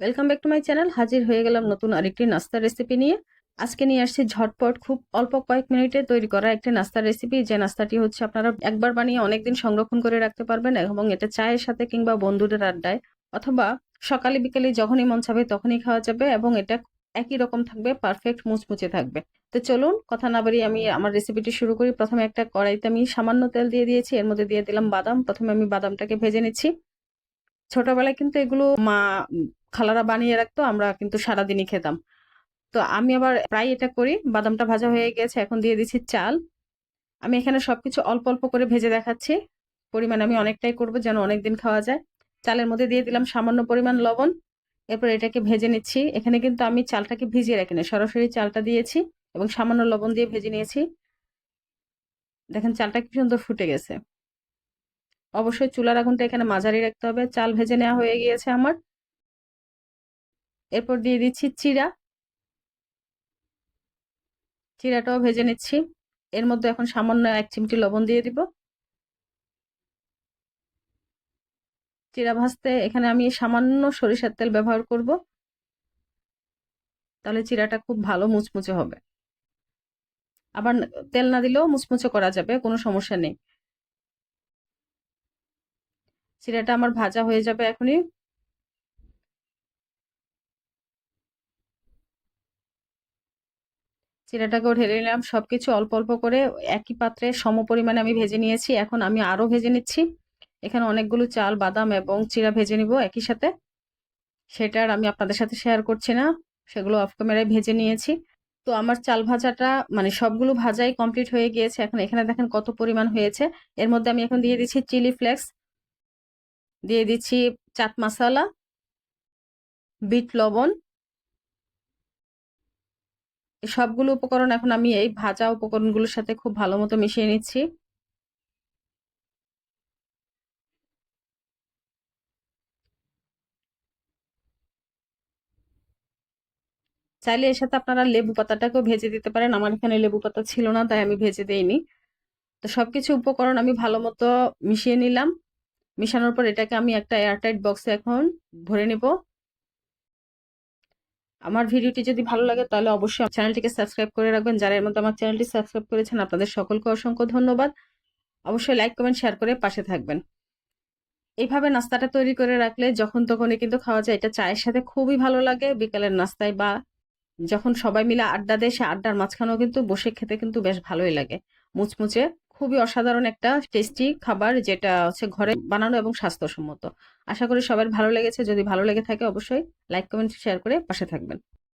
Welcome back to my channel হাজির হয়ে গেলাম নতুন আরেকটি নাস্তার রেসিপি নিয়ে। আজকে নিয়ে আসছি ঝটপট খুব অল্প কয়েক মিনিটে তৈরি করা একটি নাস্তার রেসিপি যে নাস্তাটি হচ্ছে আপনারা একবার বানিয়ে অনেকদিন সংরক্ষণ করে রাখতে পারবেন এবং এটা চায়ের সাথে কিংবা বন্ধুদের আড্ডায় অথবা সকালে বিকেলে যখনই মন চাবে তখনই খাওয়া যাবে এবং এটা একই রকম থাকবে পারফেক্ট মুচমুচে থাকবে। তো চলুন কথা না বাড়িয়ে আমি আমার রেসিপিটি শুরু করি। প্রথমে একটা কড়াইতে আমি সামান্য তেল দিয়ে দিয়েছি। এর মধ্যে দিয়ে দিলাম বাদাম। প্রথমে আমি বাদামটাকে ভেজে নিচ্ছি। ছোটবেলায় কিন্তু এগুলো মা খালারা বানিয়ে রাখতো, আমরা কিন্তু সারাদিনই খেতাম। তো আমি আবার প্রায় এটা করি, বাদামটা ভাজা হয়ে গেছে, এখন দিয়ে দিচ্ছি চাল। আমি এখানে সবকিছু অল্প অল্প করে ভেজে দেখাচ্ছি। পরিমাণ আমি অনেকটাই করব, যেন অনেকদিন খাওয়া যায়। চালের মধ্যে দিয়ে দিলাম সামান্য পরিমাণ লবণ। এরপর এটাকে ভেজে নিচ্ছি। এখানে কিন্তু আমি চালটাকে ভিজিয়ে রাখি না সরাসরি চালটা দিয়েছি এবং সামান্য লবণ দিয়ে ভেজে নিয়েছি। দেখেন চালটা কি সুন্দর ফুটে গেছে। অবশ্যই চুলার আগুনটা এখানে মাঝারি রাখতে হবে। চাল ভেজে নেওয়া হয়ে গিয়েছে আমার। এরপর দিয়ে দিচ্ছি চিরা চিরাটাও ভেজে নিচ্ছি। এর মধ্যে এখন সামান্য এক চিমটি লবণ দিয়ে দিব। চিরা ভাজতে এখানে আমি সামান্য সরিষার তেল ব্যবহার করব। তাহলে চিরাটা খুব ভালো মুচমুচে হবে। আবার তেল না দিলেও মুচমুচে করা যাবে, কোনো সমস্যা নেই। চিড়াটা আমার ভাজা হয়ে যাবে এখনই। চিড়াটাকেও ঢেলে নিলাম, সবকিছু অল্প অল্প করে একই পাত্রে সম পরিমাণে আমি ভেজে নিয়েছি। এখন আমি আরও ভেজে নিচ্ছি। এখানে অনেকগুলো চাল, বাদাম এবং চিড়া ভেজে নিব একই সাথে। সেটা আর আমি আপনাদের সাথে শেয়ার করছি না, সেগুলো অফ ক্যামেরায় ভেজে নিয়েছি। তো আমার চাল ভাজাটা মানে সবগুলো ভাজাই কমপ্লিট হয়ে গিয়েছে। এখন এখানে দেখেন কত পরিমাণ হয়েছে। এর মধ্যে আমি এখন দিয়ে দিচ্ছি চিলি ফ্লেক্স দিয়ে দিচ্ছি চাট মশলা, বিট লবণ। সবগুলো উপকরণ এখন আমি এই ভাজা উপকরণগুলোর সাথে খুব ভালো মতো মিশিয়ে নিচ্ছি। চাইলে এর সাথে আপনারা লেবু পাতাটাকেও ভেজে দিতে পারেন। আমার এখানে লেবু পাতা ছিল না, তাই আমি ভেজে দেইনি। তো সবকিছু উপকরণ আমি ভালো মতো মিশিয়ে নিলাম। মিশানোর পর এটাকে আমি একটা এয়ারটাইট বক্সে এখন ভরে নেব। আমার ভিডিওটি যদি ভালো লাগে তাহলে অবশ্যই চ্যানেলটিকে সাবস্ক্রাইব করে রাখবেন। যারা এর মধ্যে আমার চ্যানেলটি সাবস্ক্রাইব করেছেন, আপনাদের সকলকে অসংখ্য ধন্যবাদ। অবশ্যই লাইক কমেন্ট শেয়ার করে পাশে থাকবেন। এইভাবে নাস্তাটা তৈরি করে রাখলে যখন তখনই কিন্তু খাওয়া যায়। এটা চায়ের সাথে খুবই ভালো লাগে। বিকালের নাস্তায় বা যখন সবাই মিলে আড্ডা দেয়, সে আড্ডার মাঝখানেও কিন্তু বসে খেতে কিন্তু বেশ ভালোই লাগে। মুচমুচে খুবই অসাধারণ একটা টেস্টি খাবার যেটা হচ্ছে ঘরে বানানো এবং স্বাস্থ্যসম্মত। আশা করি সবার ভালো লেগেছে। যদি ভালো লেগে থাকে অবশ্যই লাইক কমেন্ট শেয়ার করে পাশে থাকবেন।